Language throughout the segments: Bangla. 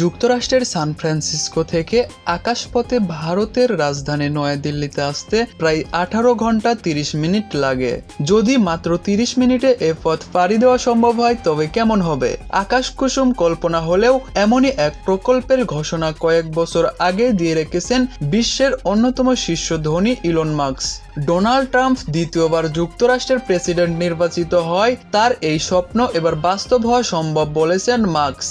যুক্তরাষ্ট্রের সান ফ্রান্সিসকো থেকে আকাশপথে ভারতের রাজধানী নয়াদিল্লিতে আসতে প্রায় আঠারো ঘণ্টা তিরিশ মিনিট লাগে। যদি মাত্র তিরিশ মিনিটে এ পথ পাড়ি দেওয়া সম্ভব হয়, তবে কেমন হবে? আকাশ কুসুম কল্পনা হলেও এমনই এক প্রকল্পের ঘোষণা কয়েক বছর আগে দিয়ে রেখেছেন বিশ্বের অন্যতম শীর্ষ ধনী ইলন মার্কস ডোনাল্ড ট্রাম্প দ্বিতীয়বার যুক্তরাষ্ট্রের প্রেসিডেন্ট নির্বাচিত হয়, তার এই স্বপ্ন এবার বাস্তব হওয়া সম্ভব বলেছেন মার্কস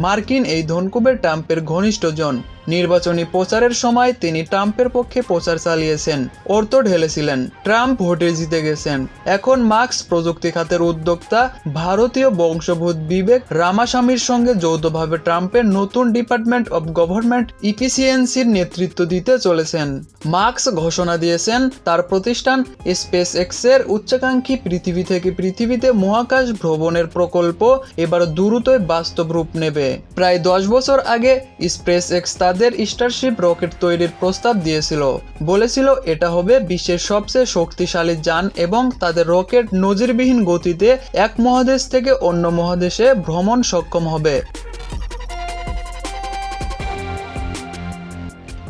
মার্কিন এই ধনকুবের ট্রাম্পের ঘনিষ্ঠজন নির্বাচনী প্রচারের সময় তিনি ট্রাম্পের পক্ষে প্রচার চালিয়েছেন, অর্থ ঢেলেছিলেন। ট্রাম্প ভোটে জিতে গেছেন। এখন মার্কস প্রযুক্তি খাতের উদ্যোক্তা ভারতীয় বংশোদ্ভূত বিবেক রামাস্বামীর সঙ্গে যৌথভাবে ট্রাম্পের নতুন ডিপার্টমেন্ট অব গভর্নমেন্ট ইফিসিয়েন্সির নেতৃত্ব দিতে চলেছেন। মার্কস ঘোষণা দিয়েছেন, তার প্রতিষ্ঠান স্পেস এক্সের উচ্চাকাঙ্ক্ষী পৃথিবী থেকে পৃথিবীতে মহাকাশ ভ্রমণের প্রকল্প এবার দ্রুতই বাস্তব রূপ নেবে। প্রায় দশ বছর আগে স্পেস এক্স তাদের স্টারশিপ রকেট তৈরির প্রস্তাব দিয়েছিল। বলেছিল, এটা হবে বিশ্বের সবচেয়ে শক্তিশালী যান এবং তাদের রকেট নজিরবিহীন গতিতে এক মহাদেশ থেকে অন্য মহাদেশে ভ্রমণ সক্ষম হবে।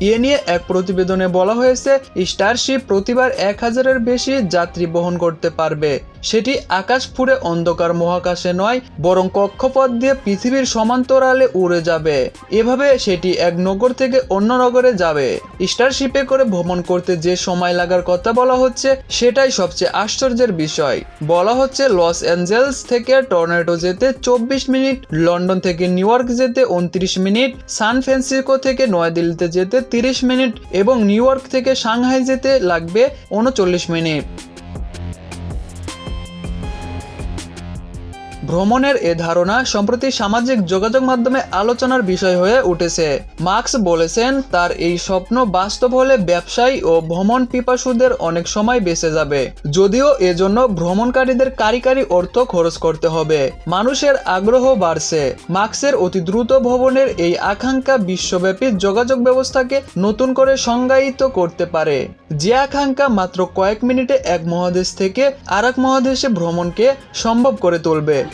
এ নিয়ে এক প্রতিবেদনে বলা হয়েছে স্টারশিপ প্রতিবার এক হাজারের বেশি যাত্রী বহন করতে পারবে। সেটি আকাশ ফুড়ে অন্ধকার মহাকাশে নয়, বরং কক্ষপথ দিয়ে পৃথিবীর সমান্তরালে উড়ে যাবে। এভাবে সেটি এক নগর থেকে অন্য নগরে যাবে। স্টারশিপে করে ভ্রমণ করতে যে সময় লাগার কথা বলা হচ্ছে, সেটাই সবচেয়ে আশ্চর্যের বিষয়। বলা হচ্ছে, লস অ্যাঞ্জেলস থেকে টর্নেডো যেতে চব্বিশ মিনিট, লন্ডন থেকে নিউ ইয়র্ক যেতে উনত্রিশ মিনিট, সান ফ্রান্সিসকো থেকে নয়াদিল্লিতে যেতে তিরিশ মিনিট এবং নিউ ইয়র্ক থেকে সাংহাই যেতে লাগবে উনচল্লিশ মিনিট। ভ্রমণের এ ধারণা সম্প্রতি সামাজিক যোগাযোগ মাধ্যমে আলোচনার বিষয় হয়ে উঠেছে। মার্কস বলেছেন, তার এই স্বপ্ন বাস্তব হলে ব্যবসায়ী ও ভ্রমণ পিপাসুদের অনেক সময় বেঁচে যাবে। যদিও এজন্য ভ্রমণকারীদের কারিকারি অর্থ খরচ করতে হবে। মানুষের আগ্রহ বাড়ছে। মার্কসের অতি দ্রুত ভ্রমণের এই আকাঙ্ক্ষা বিশ্বব্যাপী যোগাযোগ ব্যবস্থাকে নতুন করে সংজ্ঞায়িত করতে পারে। যে আকাঙ্ক্ষা মাত্র কয়েক মিনিটে এক মহাদেশ থেকে আর মহাদেশে ভ্রমণকে সম্ভব করে তুলবে।